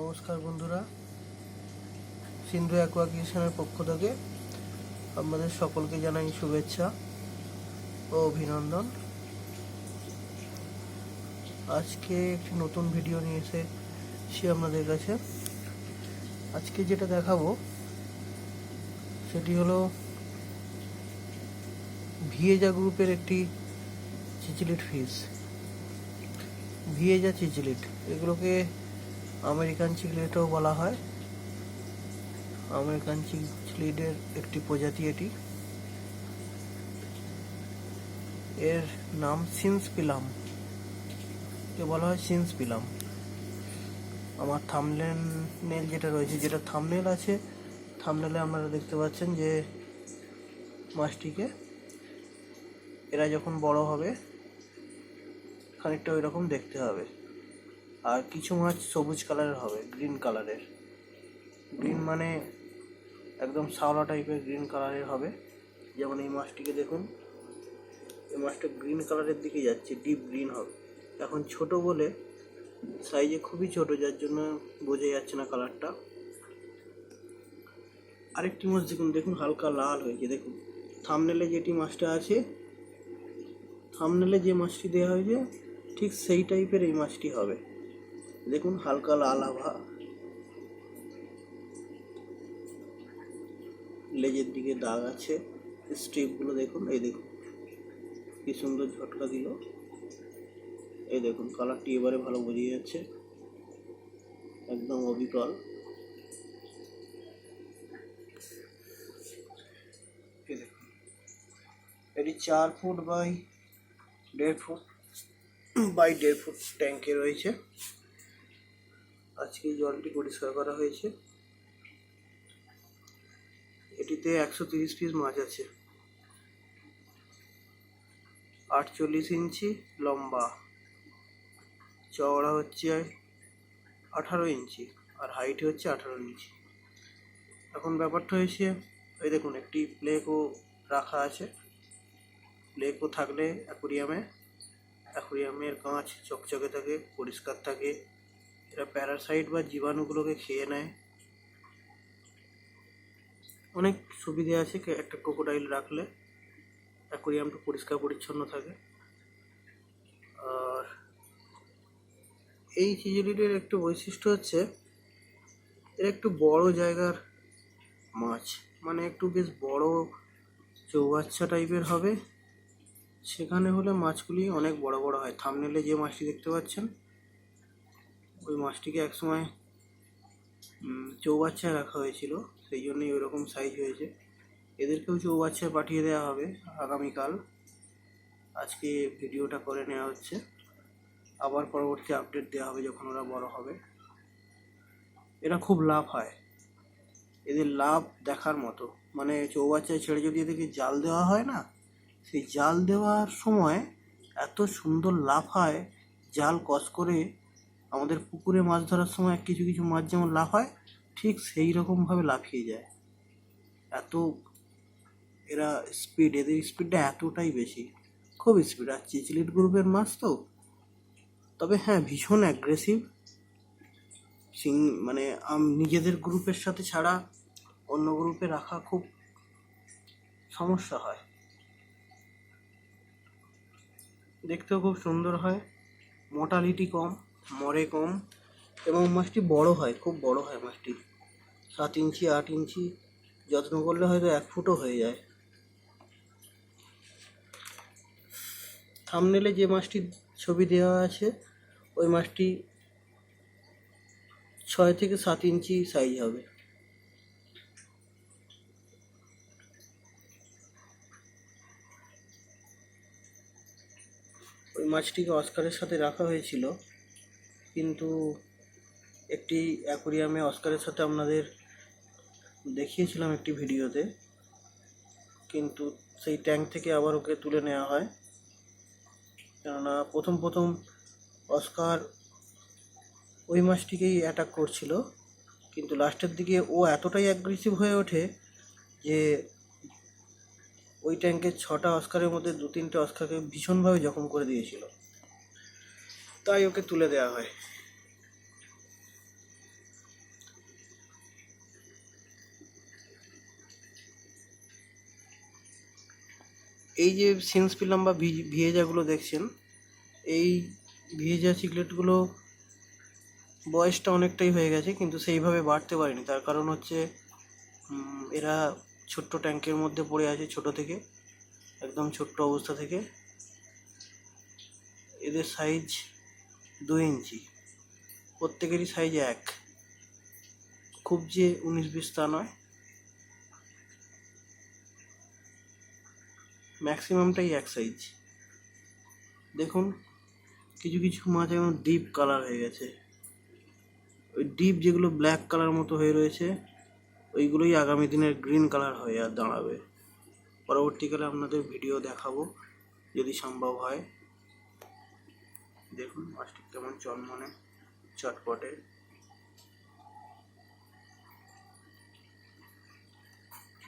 নমস্কার বন্ধুরা। সিন্ধু অ্যাকোয়া কিষানের পক্ষ থেকে আপনাদের সকলকে জানাই শুভেচ্ছা ও অভিনন্দন। আজকে একটি নতুন ভিডিও নিয়ে এসেছি আপনাদের কাছে। আজকে যেটা দেখাবো, সেটি হলো ভিয়েজা গ্রুপের একটি চিচিলিট ফিস ভিয়েজা চিচিলিট, এগুলোকে আমেরিকান চিকলেটও বলা হয়। আমেরিকান চিকলিটের একটি প্রজাতি এটি। এর নাম সিন্স পিলাম কে বলা হয় সিন্স পিলাম আমার থামনেল যেটা রয়েছে, যেটা থামনেল আছে, থামনেলে আপনারা দেখতে পাচ্ছেন যে মাছটিকে এরা যখন বড় হবে, খানিকটা ওই রকম দেখতে হবে। আর কিছু মাছ সবুজ কালারের হবে গ্রিন কালারের। গ্রিন মানে একদম শাওলা টাইপের গ্রিন কালারের হবে। যেমন এই মাছটিকে দেখুন, এই মাছটা গ্রিন কালারের দিকে যাচ্ছে ডিপ গ্রিন হবে। এখন ছোট বলে সাইজে খুবই ছোট, যার জন্য বোঝা যাচ্ছে না কালারটা। আরেকটি মাছ দেখুন দেখুন হালকা লাল হয়েছে, দেখুন। থামনেলে যেটি মাছটা আছে থামনেলে যে মাছটি দেওয়া হয়েছে, ঠিক সেই টাইপের এই মাছটি হবে। দেখুন, হালকা লাল আভা। লেজের দিকে দাগ আছে। স্ট্রিপগুলো দেখুন, এই দেখুন। কি সুন্দর ঝটকা দিল। এই দেখুন, কালারটি এবারে ভালো বোঝা যাচ্ছে। একদম অবিকল। এটি চার ফুট বাই দেড় ফুট, বাই দেড় ফুট ট্যাঙ্কে রয়েছে। আজকে জলটি পরিষ্কার করা হয়েছে। এটিতে একশো তিরিশ পিস মাছ আছে। আটচল্লিশ ইঞ্চি লম্বা। চওড়া হচ্ছে আঠারো ইঞ্চি আর হাইট হচ্ছে আঠারো ইঞ্চি। এখন ব্যাপারটা হয়েছে ওই দেখুন একটি প্লেকও রাখা আছে। প্লেকও থাকলে অ্যাকুরিয়ামে অ্যাকুরিয়ামের কাঁচ চকচকে থাকে, পরিষ্কার থাকে। এরা প্যারাসাইট বা জীবাণুগুলোকে খেয়ে নেয়। অনেক সুবিধে আছে একটা ক্রোকোডাইল রাখলে। অ্যাকোরিয়ামটা পরিষ্কার পরিচ্ছন্ন থাকে। আর এই চিজলিটের একটু বৈশিষ্ট্য হচ্ছে, এর একটু বড় জায়গার মাছ। মানে একটু বেশ বড় চৌবাচ্চা টাইপের হবে। সেখানে হলে মাছগুলি অনেক বড় বড় হয়। থামনেলে যে মাছটি দেখতে পাচ্ছেন ওই মাছটিকে একসময় চৌবাচ্চায় রাখা হয়েছিল, সেই জন্যই ওই রকম সাইজ হয়েছে। এদেরকেও চৌবাচ্চায় পাঠিয়ে দেওয়া হবে আগামীকাল। আজকে ভিডিওটা করে নেওয়া হচ্ছে। আবার পরবর্তী আপডেট দেওয়া হবে যখন ওরা বড় হবে। এরা খুব লাভ হয়। এদের লাভ দেখার মতো। মানে চৌবাচ্চায় ছেড়ে যদি এদেরকে জাল দেওয়া হয় না, সেই জাল দেওয়ার সময় এত সুন্দর লাভ হয়, জাল কস করে আমাদের পুকুরে মাছ ধরার সময় কিছু কিছু মাছ যেমন লাফ হয়, ঠিক সেই রকমভাবে লাফিয়ে যায়। এত এরা স্পিড এদের স্পিডটা এতটাই বেশি। খুব স্পিড আর চিচলিট গ্রুপের মাছ তো, তবে হ্যাঁ ভীষণ অ্যাগ্রেসিভ সিং মানে নিজেদের গ্রুপের সাথে ছাড়া অন্য গ্রুপে রাখা খুব সমস্যা হয়। দেখতেও খুব সুন্দর হয়। মোটালিটি কম। মরে কম এবং মাছটি বড় হয়, খুব বড় হয় মাছটি। সাত ইঞ্চি, আট ইঞ্চি, যত্ন করলে হয়তো এক ফুটও হয়ে যায়। থামনেলে যে মাছটির ছবি দেওয়া আছে, ওই মাছটি ছয় থেকে সাত ইঞ্চি সাইজ হবে। ওই মাছটিকে অস্কারের সাথে রাখা হয়েছিল। কিন্তু একটি অ্যাকোরিয়ামে অস্কারের সাথে আপনাদের দেখিয়েছিলাম একটি ভিডিওতে। কিন্তু সেই ট্যাঙ্ক থেকে আবার ওকে তুলে নেওয়া হয়। কেননা প্রথম প্রথম অস্কার ওই মাছটিকেই অ্যাটাক করছিল। কিন্তু লাস্টের দিকে ও এতটাই অ্যাগ্রেসিভ হয়ে ওঠে যে ওই ট্যাঙ্কের ছটা অস্কারের মধ্যে দু তিনটে অস্কারকে ভীষণভাবে জখম করে দিয়েছিল। তাই ওকে তুলে দেওয়া হয়। এই যে সিন্স পিলাম বা ভিয়েজাগুলো দেখছেন, এই ভিয়েজা সিগলেটগুলো বয়সটা অনেকটাই হয়ে গেছে, কিন্তু সেইভাবে বাড়তে পারেনি। তার কারণ হচ্ছে এরা ছোট্ট ট্যাঙ্কের মধ্যে পড়ে আছে ছোট থেকে, একদম ছোট্ট অবস্থা থেকে। এদের সাইজ দু ইঞ্চি। প্রত্যেকেরই সাইজ এক। খুব যে উনিশ বিশ তা নয়। ম্যাক্সিমামটাই এক সাইজ দেখুন, কিছু কিছু মাছ এখন ডিপ কালার হয়ে গেছে। ওই ডিপ যেগুলো ব্ল্যাক কালার মতো হয়ে রয়েছে, ওইগুলোই আগামী দিনের গ্রিন কালার হয়ে আর দাঁড়াবে। পরবর্তীকালে আপনাদের ভিডিও দেখাবো, যদি সম্ভব হয়। দেখুন, মাছটি কেমন চনমনে, চটপটে।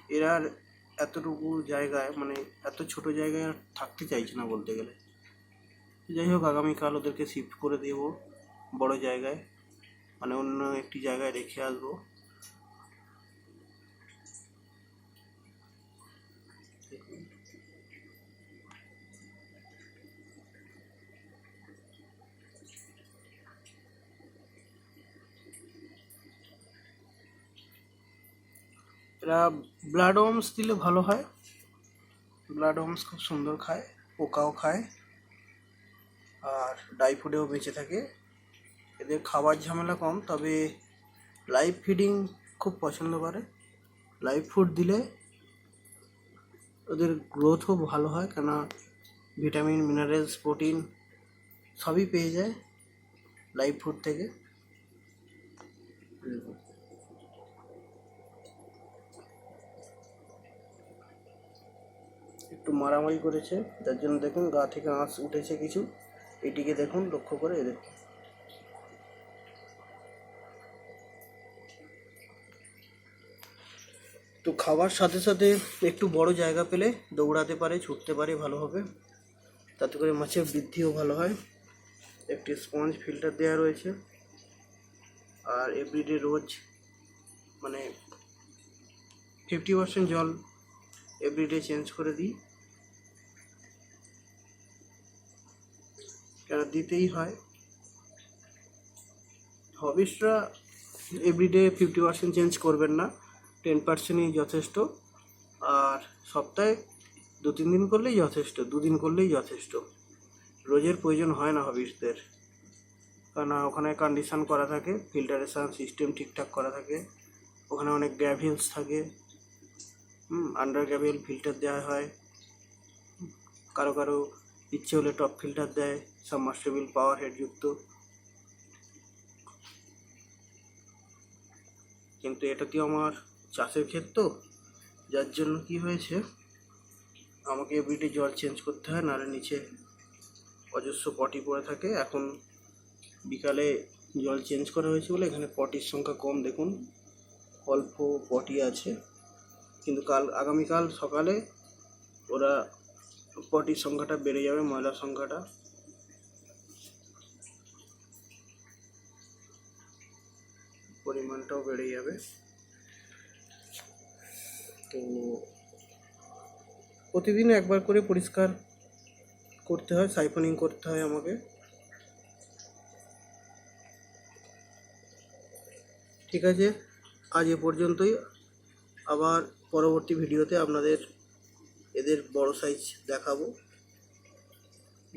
এরা এতটুকু জায়গায় মানে এত ছোট জায়গায় আর থাকতে চাইছে না বলতে গেলে। যাই হোক, আগামীকাল ওদেরকে শিফট করে দেবো বড় জায়গায়। মানে অন্য একটি জায়গায় রেখে আসব। এরা ব্লাড ওমস দিলে ভালো হয়। ব্লাড ওমস খুব সুন্দর খায়, পোকাও খায়, আর ডাই ফুডেও বেঁচে থাকে। এদের খাবার ঝামেলা কম, তবে লাইভ ফিডিং খুব পছন্দ করে। লাইভ ফুড দিলে ওদের গ্রোথও ভালো হয় কেন ভিটামিন মিনারেলস প্রোটিন সবই পেয়ে যায় লাইভ ফুড থেকে। একটু মারামারি করেছে যার জন্য দেখুন গা থেকে আঁশ উঠেছে কিছু। এটিকে দেখুন, লক্ষ্য করে এ দেখুন তো খাবার সাথে সাথে একটু বড় জায়গা পেলে দৌড়াতে পারে, ছুটতে পারে ভালোভাবে তাতে করে মাছের বৃদ্ধিও ভালো হয়। একটি স্পঞ্জ ফিল্টার দেওয়া রয়েছে। আর এভরিডে রোজ মানে ফিফটি পার্সেন্ট জল এভরিডে চেঞ্জ করে দিই। কেন দিতেই হয়। হবিসরা এভরিডে ফিফটি পার্সেন্ট চেঞ্জ করবেন না। টেন পার্সেন্টই যথেষ্ট। আর সপ্তাহে দু তিন দিন করলেই যথেষ্ট। দুদিন করলেই যথেষ্ট। রোজের প্রয়োজন হয় না হবিসদের কারণ ওখানে কন্ডিশন করা থাকে ফিল্টারেশন সিস্টেম ঠিকঠাক করা থাকে। ওখানে অনেক গ্র্যাভিলস থাকে। আন্ডার গ্র্যাভিল ফিল্টার দেওয়া হয়। কারও কারও ইচ্ছে হলে টপ ফিল্টার দেয় সাবমার্সিবল পাওয়ার হেডযুক্ত কিন্তু এটা কি আমার চাষের ক্ষেত্র? যার জন্য কি হয়েছে? আমাকে এভরিডে জল চেঞ্জ করতে হয়, নাহলে নিচে অজস্র পটি পড়ে থাকে। এখন বিকালে জল চেঞ্জ করা হয়েছে বলে এখানে পটির সংখ্যা কম। দেখুন, অল্প পটি আছে। কিন্তু কাল, আগামীকাল সকালে ওরা পটির সংখ্যাটা বেড়ে যাবে, ময়লার সংখ্যাটা। পরিমাণটাও বেড়ে যাবে। তো প্রতিদিন একবার করে পরিষ্কার করতে হয়, সাইফনিং করতে হয় আমাকে। ঠিক আছে, আজ এ পর্যন্তই। আবার পরবর্তী ভিডিওতে আপনাদের এদের বড় সাইজ দেখাবো।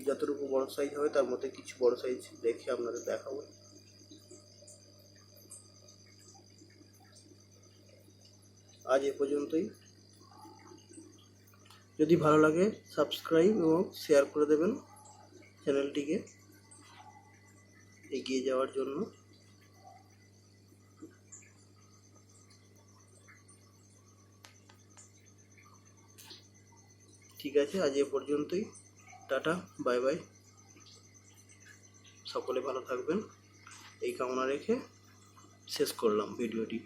যতটুকু বড় সাইজ হবে, তার মধ্যে কিছু বড় সাইজ দেখে আপনাদের দেখাবো। আজ এ পর্যন্তই। যদি ভালো লাগে সাবস্ক্রাইব এবং শেয়ার করে দেবেন চ্যানেলটিকে এগিয়ে যাওয়ার জন্য। ঠিক আছে, আজ এ পর্যন্তই। Tata, bye bye. সকলে ভালো থাকবেন। এই কামনা রেখে শেষ করলাম ভিডিওটি।